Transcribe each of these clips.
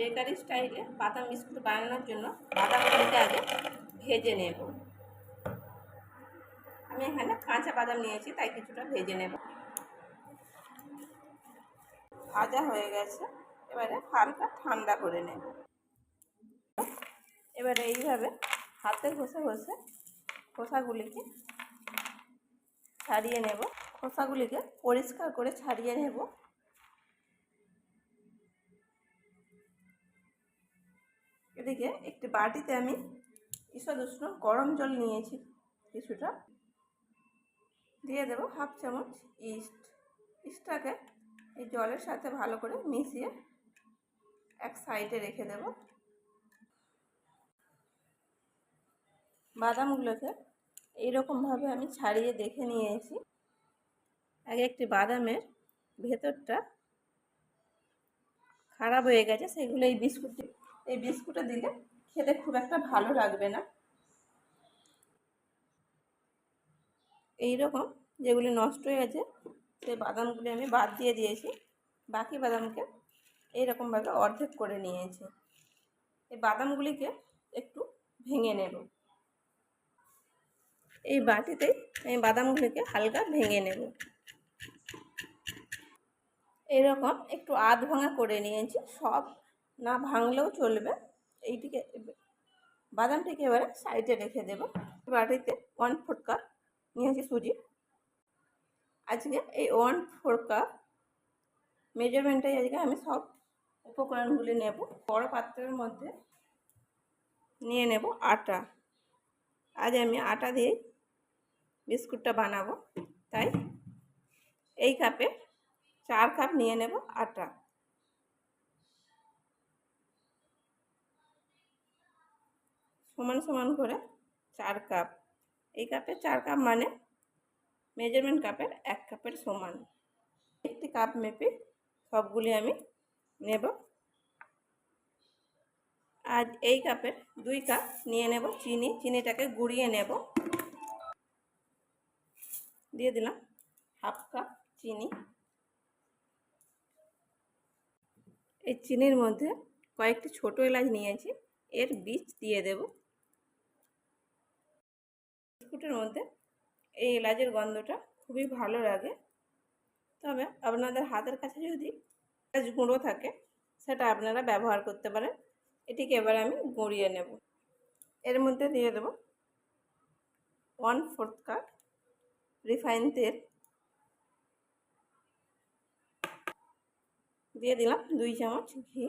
Bakery স্টাইলে বাদাম biscuit বানানোর জন্য বাদামগুলিকে আগে ভেজে নেব। আমি এখানে কাঁচা বাদাম নিয়েছি, তাই কিছুটা ভেজে নেব। ভাজা হয়ে গেছে, এবারে হালকা ঠান্ডা করে নেব। এবারে এইভাবে হাতে ঘষে ঘষে খোসাগুলিকে ছাড়িয়ে নেব। খোসাগুলিকে পরিষ্কার করে ছাড়িয়ে নেব। এদিকে একটি বাটিতে আমি ঈষৎ উষ্ণ গরম জল নিয়েছি, কিছুটা। দিয়ে দেবো হাফ চামচ ইস্ট। ইস্টটাকে এই জলের সাথে ভালো করে মিশিয়ে এক সাইডে রেখে দেব। বাদামগুলোকে এইরকমভাবে আমি ছাড়িয়ে দেখে নিয়েছি। আগে একটি বাদামের ভেতরটা খারাপ হয়ে গেছে, সেগুলো এই বিস্কুটটি এই বিস্কুটে দিলে খেতে খুব একটা ভালো লাগবে না। এই রকম যেগুলি নষ্ট হয়ে গেছে, সেই বাদামগুলি আমি বাদ দিয়ে দিয়েছি। বাকি বাদামকে এইরকমভাবে অর্ধেক করে নিয়েছি। এই বাদামগুলিকে একটু ভেঙে নেব। এই বাটিতেই আমি বাদামগুলিকে হালকা ভেঙে নেব। এইরকম একটু আধ ভাঙা করে নিয়েছি, সব না ভাঙলেও চলবে। এইটিকে বাদামটিকে এবারে সাইডে রেখে দেবো। বাটিতে ওয়ান ফোর কাপ নিয়েছি সুজি। আজকে এই ওয়ান ফোর কাপ মেজারমেন্টটাই আজকে আমি সব উপকরণগুলি নেব। বড় পাত্রের মধ্যে নিয়ে নেব আটা। আজ আমি আটা দিয়ে বিস্কুটটা বানাবো। তাই এই কাপে চার কাপ নিয়ে নেব আটা। সমান সমান করে চার কাপ। এই কাপে চার কাপ মানে মেজারমেন্ট কাপের এক কাপের সমান। একটি কাপ মেপে সবগুলি আমি নেব। আজ এই কাপের দুই কাপ নিয়ে নেব চিনি। চিনিটাকে গুঁড়িয়ে নেব। দিয়ে দিলাম হাফ কাপ চিনি। এই চিনির মধ্যে কয়েকটি ছোট এলাচ নিয়েছি। এর বীজ দিয়ে দেব। বিস্কুটের মধ্যে এই এলাচের গন্ধটা খুবই ভালো লাগে। তবে আপনাদের হাতের কাছে যদি এলাচ গুঁড়ো থাকে, সেটা আপনারা ব্যবহার করতে পারেন। এটিকে এবার আমি গড়িয়ে নেব। এর মধ্যে দিয়ে দেব ওয়ান ফোর্থ কাপ রিফাইন তেল। দিয়ে দিলাম দুই চামচ ঘি।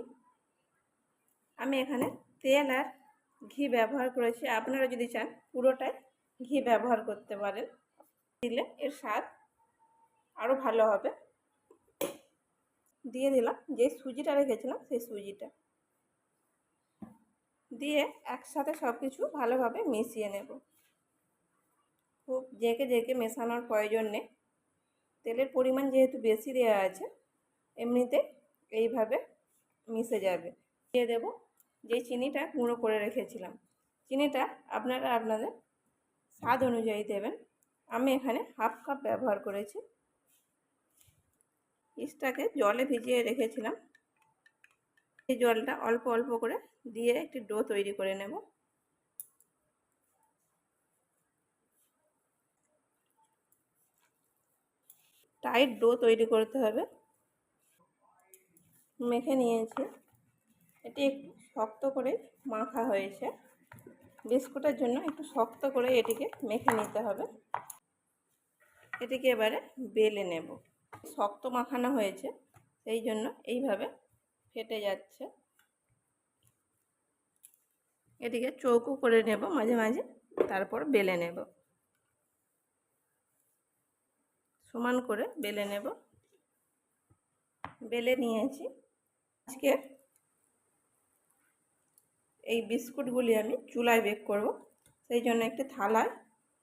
আমি এখানে তেল আর ঘি ব্যবহার করেছি। আপনারা যদি চান পুরোটাই ঘি ব্যবহার করতে পারেন। দিলে এর স্বাদ আরও ভালো হবে। দিয়ে দিলাম, যে সুজিটা রেখেছিলাম সেই সুজিটা। দিয়ে একসাথে সব কিছু ভালোভাবে মিশিয়ে নেব। খুব জেঁকে জেঁকে মেশানোর প্রয়োজন নেই। তেলের পরিমাণ যেহেতু বেশি দেওয়া আছে, এমনিতে এইভাবে মিশে যাবে। দিয়ে দেব যে চিনিটা গুঁড়ো করে রেখেছিলাম। চিনিটা আপনারা আপনাদের স্বাদ অনুযায়ী দেবেন। আমি এখানে হাফ কাপ ব্যবহার করেছি। ইস্টটাকে জলে ভিজিয়ে রেখেছিলাম। এই জলটা অল্প অল্প করে দিয়ে একটি ডো তৈরি করে নেব। টাইট ডো তৈরি করতে হবে। মেখে নিয়েছি। এটি একটু শক্ত করে মাখা হয়েছে। বিস্কুটের জন্য একটু শক্ত করে এটিকে মেখে নিতে হবে। এটিকে এবারে বেলে নেব। শক্ত মাখানো হয়েছে, সেই জন্য এইভাবে ফেটে যাচ্ছে। এটিকে চৌকো করে নেব মাঝে মাঝে, তারপর বেলে নেব। সমান করে বেলে নেব। বেলে নিয়েছি। আজকে এই বিস্কুটগুলি আমি চুলায় বেক করব। সেই জন্য একটি থালায়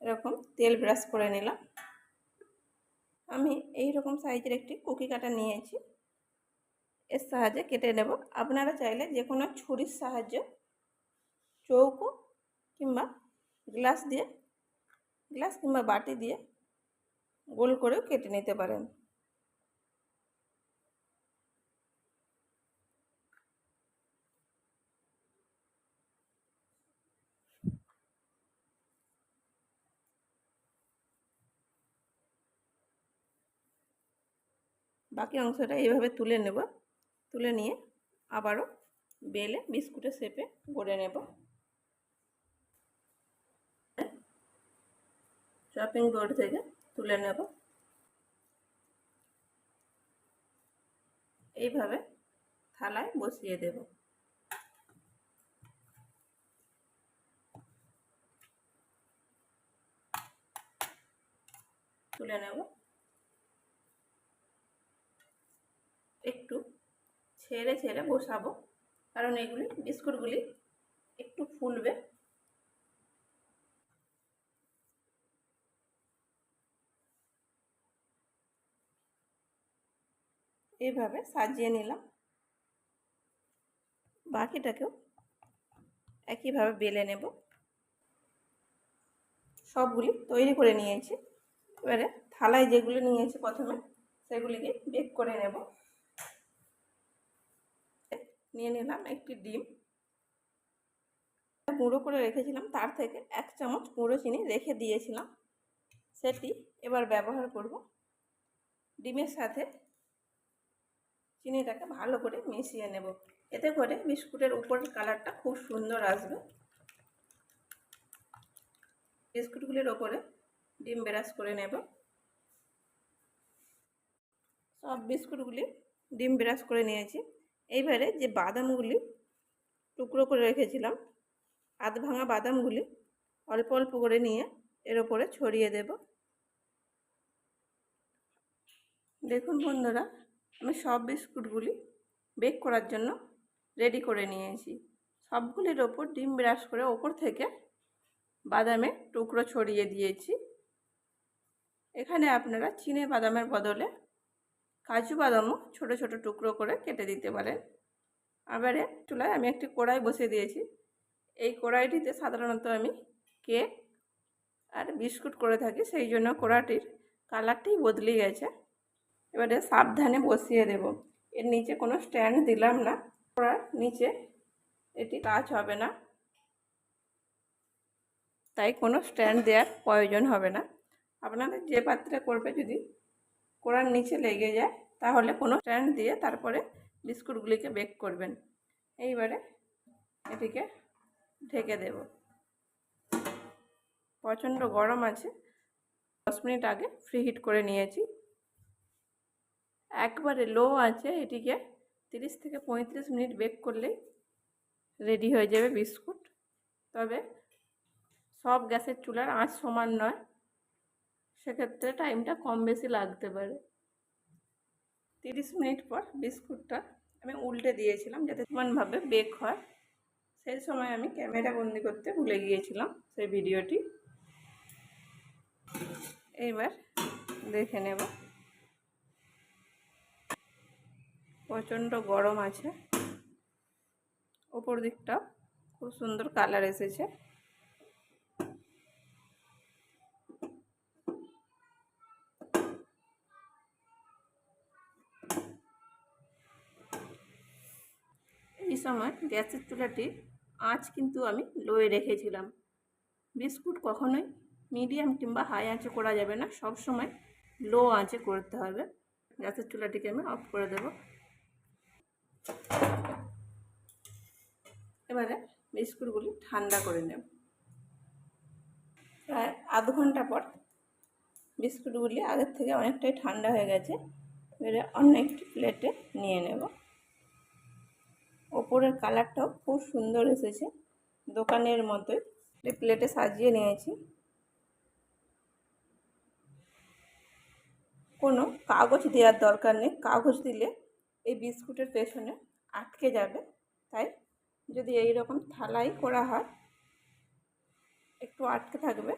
এরকম তেল ব্রাশ করে নিলাম। আমি এই রকম সাইজের একটি কুকি কাটা নিয়েছি। এর সাহায্যে কেটে নেব। আপনারা চাইলে যে কোনো ছুরির সাহায্যে চৌকো কিংবা গ্লাস দিয়ে, গ্লাস কিংবা বাটি দিয়ে গোল করেও কেটে নিতে পারেন। বাকি অংশটা এইভাবে তুলে নেব। তুলে নিয়ে আবারও বেলে বিস্কুটের শেপে গড়ে নেব। চপিং বোর্ড থেকে তুলে নেব। এইভাবে থালায় বসিয়ে দেব। তুলে নেব। একটু ছেড়ে ছেড়ে বসাবো। কারণ এগুলি বিস্কুটগুলি একটু ফুলবে। এইভাবে সাজিয়ে নিলাম। বাকিটাকেও একইভাবে বেলে নেব। সবগুলি তৈরি করে নিয়েছি। এবারে থালায় যেগুলো নিয়েছি প্রথমে সেগুলিকে বেক করে নেব। নিয়ে নিলাম একটি ডিম। গুঁড়ো করে রেখেছিলাম, তার থেকে এক চামচ গুঁড়ো চিনি রেখে দিয়েছিলাম। সেটি এবার ব্যবহার করব। ডিমের সাথে চিনিটাকে ভালো করে মিশিয়ে নেব। এতে করে বিস্কুটের উপরের কালারটা খুব সুন্দর আসবে। বিস্কুটগুলির ওপরে ডিম ব্রাশ করে নেব। সব বিস্কুটগুলি ডিম ব্রাশ করে নিয়েছি। এইবারে যে বাদামগুলি টুকরো করে রেখেছিলাম আধ ভাঙা বাদামগুলি অল্প অল্প করে নিয়ে এর ওপরে ছড়িয়ে দেব। দেখুন বন্ধুরা, আমি সব বিস্কুটগুলি বেক করার জন্য রেডি করে নিয়েছি। সবগুলির ওপর ডিম ব্রাশ করে ওপর থেকে বাদামের টুকরো ছড়িয়ে দিয়েছি। এখানে আপনারা চিনে বাদামের বদলে কাজু বাদামও ছোট ছোট টুকরো করে কেটে দিতে পারেন। আবারে চুলায় আমি একটি কড়াই বসে দিয়েছি। এই কড়াইটিতে সাধারণত আমি কেক আর বিস্কুট করে থাকি, সেই জন্য কড়াটির কালারটাই বদলে গেছে। এবারে সাবধানে বসিয়ে দেব। এর নিচে কোনো স্ট্যান্ড দিলাম না। কড়ার নিচে এটি কাজ হবে না। তাই কোনো স্ট্যান্ড দেওয়ার প্রয়োজন হবে না। আপনাদের যে পাত্রে করবে যদি কোড়ার নিচে লেগে যায়, তাহলে কোনো স্ট্যান্ড দিয়ে তারপরে বিস্কুটগুলিকে বেক করবেন। এইবারে এটিকে ঢেকে দেব। প্রচণ্ড গরম আছে। দশ মিনিট আগে ফ্রি হিট করে নিয়েছি। একবারে লো আছে, এটিকে তিরিশ থেকে পঁয়ত্রিশ মিনিট বেক করলেই রেডি হয়ে যাবে বিস্কুট। তবে সব গ্যাসের চুলার আঁচ সমান নয়। সেক্ষেত্রে টাইমটা কম বেশি লাগতে পারে। তিরিশ মিনিট পর বিস্কুটটা আমি উল্টে দিয়েছিলাম যাতে সমানভাবে বেক হয়। সেই সময় আমি ক্যামেরা বন্দি করতে ভুলে গিয়েছিলাম সেই ভিডিওটি। এইবার দেখে নেব। প্রচণ্ড গরম আছে। ওপর দিকটা খুব সুন্দর কালার এসেছে। সময় গ্যাসের চুলাটি আঁচ কিন্তু আমি লোয়ে রেখেছিলাম। বিস্কুট কখনোই মিডিয়াম কিংবা হাই আঁচে করা যাবে না, সব সময় লো আঁচে করতে হবে। গ্যাসের চুলাটিকে আমি অফ করে দেব। এবারে বিস্কুটগুলি ঠান্ডা করে নেব। প্রায় আধ ঘণ্টা পর বিস্কুটগুলি আগের থেকে অনেকটাই ঠান্ডা হয়ে গেছে, এবারে অন্য একটি প্লেটে নিয়ে নেব। ওপরের কালারটাও খুব সুন্দর এসেছে, দোকানের মতোই। প্লেটে সাজিয়ে নিয়েছি। কোনো কাগজ দেওয়ার দরকার নেই। কাগজ দিলে এই বিস্কুটের পেছনে আটকে যাবে। তাই যদি এই রকম থালাই করা হয়, একটু আটকে থাকবে।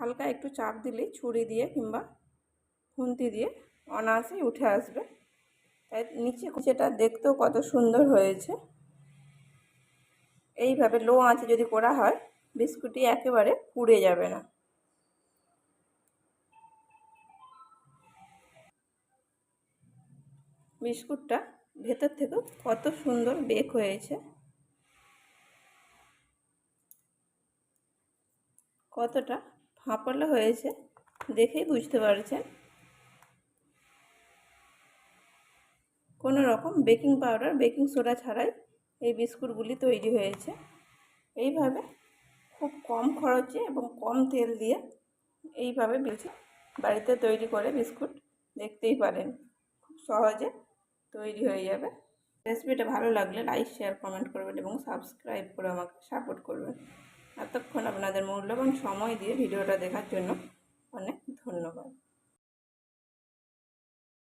হালকা একটু চাপ দিলেই ছুরি দিয়ে কিংবা খুন্তি দিয়ে অনায়াসেই উঠে আসবে। নিচে যেটা দেখতেও কত সুন্দর হয়েছে। এইভাবে লো আঁচে যদি করা হয়, বিস্কুটটি একেবারে পুড়ে যাবে না। বিস্কুটটা ভেতর থেকেও কত সুন্দর বেক হয়েছে। কতটা ফাঁপলা হয়েছে, দেখেই বুঝতে পারছেন। কোনো রকম বেকিং পাউডার, বেকিং সোডা ছাড়াই এই বিস্কুটগুলি তৈরি হয়েছে। এইভাবে খুব কম খরচে এবং কম তেল দিয়ে এইভাবে বেশি বাড়িতে তৈরি করে বিস্কুট দেখতেই পারেন। খুব সহজে তৈরি হয়ে যাবে। রেসিপিটা ভালো লাগলে লাইক, শেয়ার, কমেন্ট করবেন এবং সাবস্ক্রাইব করে আমাকে সাপোর্ট করবেন। এতক্ষণ আপনাদের মূল্যবান সময় দিয়ে ভিডিওটা দেখার জন্য অনেক ধন্যবাদ।